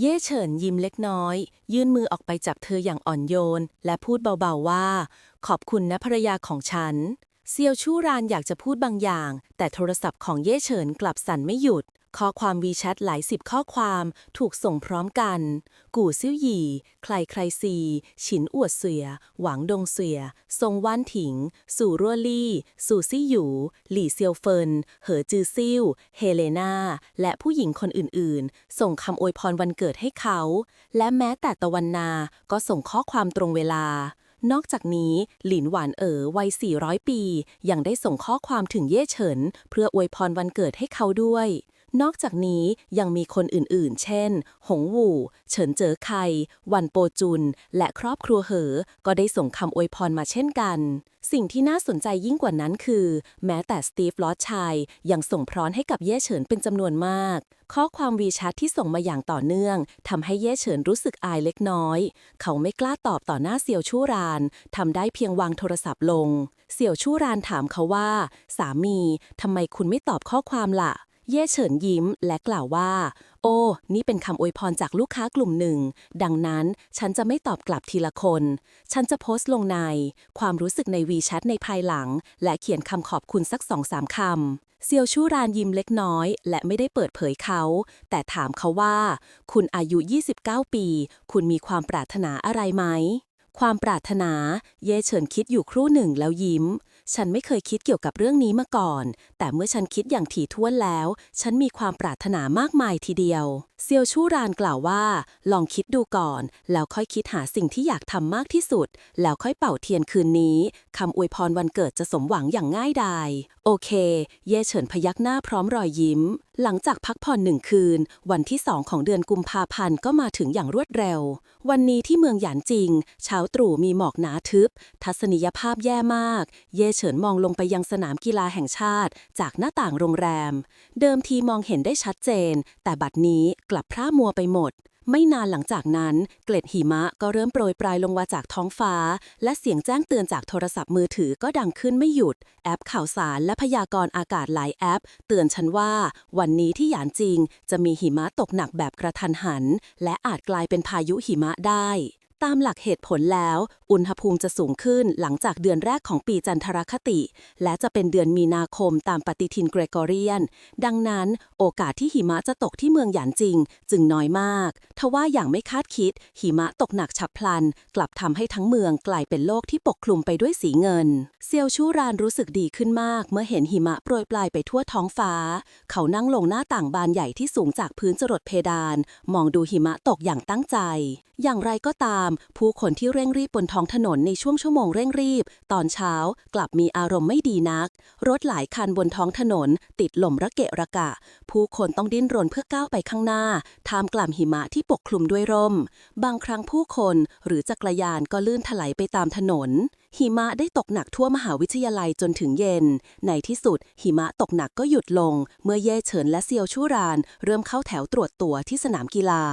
เย่เฉินยิ้มเล็กน้อย ยื่นมือออกไปจับเธออย่างอ่อนโยน และพูดเบาๆว่า ขอบคุณนะภรรยาของฉัน เซียวชู่รานอยากจะพูดบางอย่าง แต่โทรศัพท์ของเย่เฉินกลับสั่นไม่หยุด ข้อความวีแชทหลายสิบข้อความถูกส่งพร้อมกัน กู่ซิ่วหยี่ ใครใครซี ฉินอวดเสือ หวังดงเสือ ทรงว่านถิง สู่รั่วลี่ สู่ซี่หยูหลี่เซียวเฟิน เหอจือซิ่ว เฮเลนาและผู้หญิงคนอื่นๆ ส่งคำอวยพรวันเกิดให้เขา และแม้แต่ตะวันนา ก็ส่งข้อความตรงเวลานอกจากนี้หลินหวานเอ๋อวัย 400 ปี ยังได้ส่งข้อความถึงเย่เฉิน เพื่ออวยพรวันเกิดให้เขาด้วย นอกจากนี้ยังมีคนอื่นๆ เช่น หงวู่ เฉินเจ๋อไค วันโปจุน และครอบครัวเหอ ก็ได้ส่งคำอวยพรมาเช่นกัน สิ่งที่น่าสนใจยิ่งกว่านั้นคือ แม้แต่สตีฟลอสชัยยังส่งพร้อนให้กับเย่เฉินเป็นจำนวนมาก ข้อความวีแชทที่ส่งมาอย่างต่อเนื่องทำให้เย่เฉินรู้สึกอายเล็กน้อย เขาไม่กล้าตอบต่อหน้าเสี่ยวชู่รานทำได้เพียงวางโทรศัพท์ลง เสี่ยวชู่รานถามเขาว่า สามีทำไมคุณไม่ตอบข้อความล่ะ เย่เฉินยิ้มและกล่าวว่า โอ้ นี่เป็นคำอวยพรจากลูกค้ากลุ่มหนึ่ง ดังนั้นฉันจะไม่ตอบกลับทีละคน ฉันจะโพสต์ลงใน ความรู้สึกในวีแชทในภายหลัง และเขียนคำขอบคุณสักสองสามคำเซียวชู่รานยิ้มเล็กน้อย และไม่ได้เปิดเผยเขา แต่ถามเขาว่า คุณอายุ 29 ปี คุณมีความปรารถนาอะไรไหม ความปรารถนา เย่เฉินคิดอยู่ครู่หนึ่งแล้วยิ้ม ฉันไม่เคยคิดเกี่ยวกับเรื่องนี้มาก่อน แต่เมื่อฉันคิดอย่างถี่ถ้วนแล้ว ฉันมีความปรารถนามากมายทีเดียว เซียวชู่รานกล่าวว่า ลองคิดดูก่อน แล้วค่อยคิดหาสิ่งที่อยากทำมากที่สุด แล้วค่อยเป่าเทียนคืนนี้คำอวยพรวันเกิดจะสมหวังอย่างง่ายดาย โอเค เย่เฉินพยักหน้าพร้อมรอยยิ้ม หลังจากพักผ่อนหนึ่งคืน วันที่สองของเดือนกุมภาพันธ์ก็มาถึงอย่างรวดเร็ว วันนี้ที่เมืองหยานจิง เช้าตรู่มีหมอกหนาทึบ ทัศนียภาพแย่มาก เย่เฉินมองลงไปยังสนามกีฬาแห่งชาติ จากหน้าต่างโรงแรม เดิมทีมองเห็นได้ชัดเจน แต่บัดนี้กลับพร่ามัวไปหมด ไม่นานหลังจากนั้น เกล็ดหิมะก็เริ่มโปรยปลายลงมาจากท้องฟ้า และเสียงแจ้งเตือนจากโทรศัพท์มือถือก็ดังขึ้นไม่หยุด แอปข่าวสารและพยากรณ์อากาศหลายแอป เตือนฉันว่า วันนี้ที่หยานจิง จะมีหิมะตกหนักแบบกระทันหัน และอาจกลายเป็นพายุหิมะได้ ตามหลักเหตุผลแล้ว อุณหภูมิจะสูงขึ้นหลังจากเดือนแรกของปีจันทรคติ และจะเป็นเดือนมีนาคมตามปฏิทินเกรกอเรียน ดังนั้นโอกาสที่หิมะจะตกที่เมืองหยานจิง จึงน้อยมากทว่าอย่างไม่คาดคิด หิมะตกหนักฉับพลัน กลับทำให้ทั้งเมืองกลายเป็นโลกที่ปกคลุมไปด้วยสีเงิน เซียวชู่รานรู้สึกดีขึ้นมาก เมื่อเห็นหิมะโปรยปลายไปทั่วท้องฟ้า เขานั่งลงหน้าต่างบานใหญ่ที่สูงจากพื้นจรดเพดาน มองดูหิมะตกอย่างตั้งใจ อย่างไรก็ตามผู้คนที่เร่งรีบบนท้องถนนในช่วงชั่วโมงเร่งรีบ ตอนเช้ากลับมีอารมณ์ไม่ดีนัก รถหลายคันบนท้องถนน ติดหล่มระเกะระกะ ผู้คนต้องดิ้นรนเพื่อก้าวไปข้างหน้า ท่ามกลางหิมะที่ปกคลุมด้วยร่ม บางครั้งผู้คนหรือจักรยานก็ลื่นถลายไปตามถนน หิมะได้ตกหนักทั่วมหาวิทยาลัยจนถึงเย็น ในที่สุด หิมะตกหนักก็หยุดลง เมื่อเย่เฉินและเซียวชู่ราน เริ่มเข้าแถวตรวจตัวที่สนามกีฬา